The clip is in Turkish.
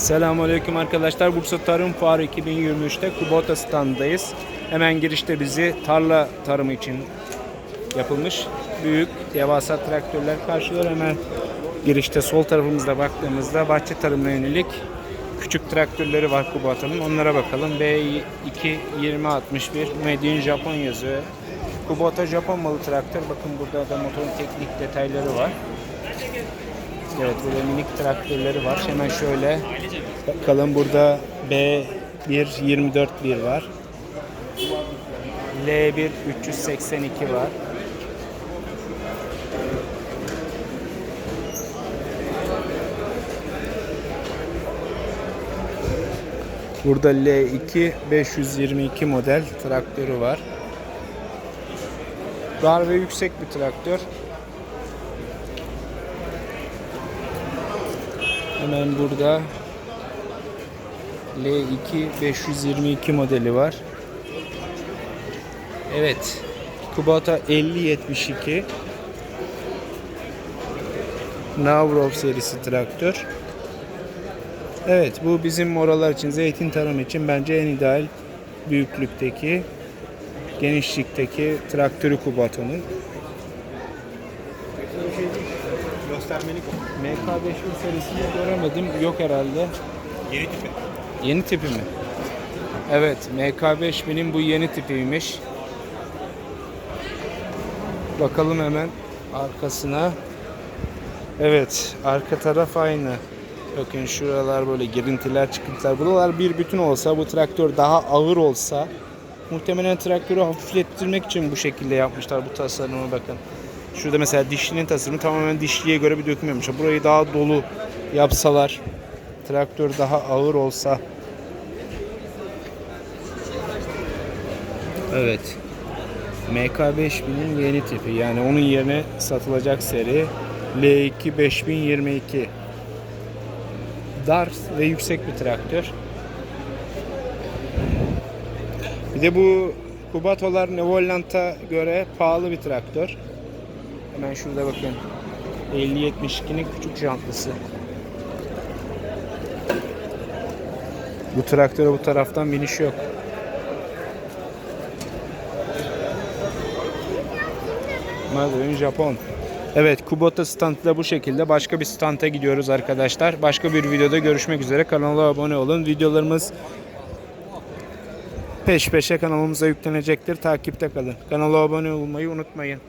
Selamünaleyküm arkadaşlar. Bursa Tarım Fuarı 2023'te Kubota standındayız. Hemen girişte bizi tarla tarımı için yapılmış büyük devasa traktörler karşılıyor. Hemen girişte sol tarafımızda baktığımızda bahçe tarımına yönelik küçük traktörleri var Kubota'nın. Onlara bakalım. B2 2061 Made in Japon yazıyor. Kubota Japon malı traktör. Bakın burada da motorun teknik detayları var. Evet burada minik traktörleri var. Hemen şöyle bakalım burada B1 241 var. L1 382 var. Burada L2 522 model traktörü var. Dar ve yüksek bir traktör. Hemen burada L2 522 modeli var. Evet. Kubota 5072 Navrov serisi traktör. Evet bu bizim oralar için zeytin tarım için bence en ideal büyüklükteki genişlikteki traktörü Kubota'nın. Göstermelik o. MK5000 serisini göremedim. Yok herhalde. Yeni tipi. Yeni tipi mi? Evet, MK5000'in bu yeni tipiymiş. Bakalım hemen arkasına. Evet, arka taraf aynı. Bakın şuralar böyle girintiler, çıkıntılar. Buralar bir bütün olsa, bu traktör daha ağır olsa muhtemelen traktörü hafiflettirmek için bu şekilde yapmışlar bu tasarımı bakın. Şurada mesela dişlinin tasarımı tamamen dişliye göre bir döküm. Burayı daha dolu yapsalar, traktör daha ağır olsa Evet. MK5000'in yeni tipi yani onun yerine satılacak seri L2 5022 dar ve yüksek bir traktör. Bir de bu Kubatolar Nevoland'a göre pahalı bir traktör. Hemen şurada bakın. 50-72'nin küçük jantlısı. Bu traktöre bu taraftan biniş yok. Made Japon. Evet Kubota standı da bu şekilde. Başka bir standa gidiyoruz arkadaşlar. Başka bir videoda görüşmek üzere. Kanala abone olun. Videolarımız peş peşe kanalımıza yüklenecektir. Takipte kalın. Kanala abone olmayı unutmayın.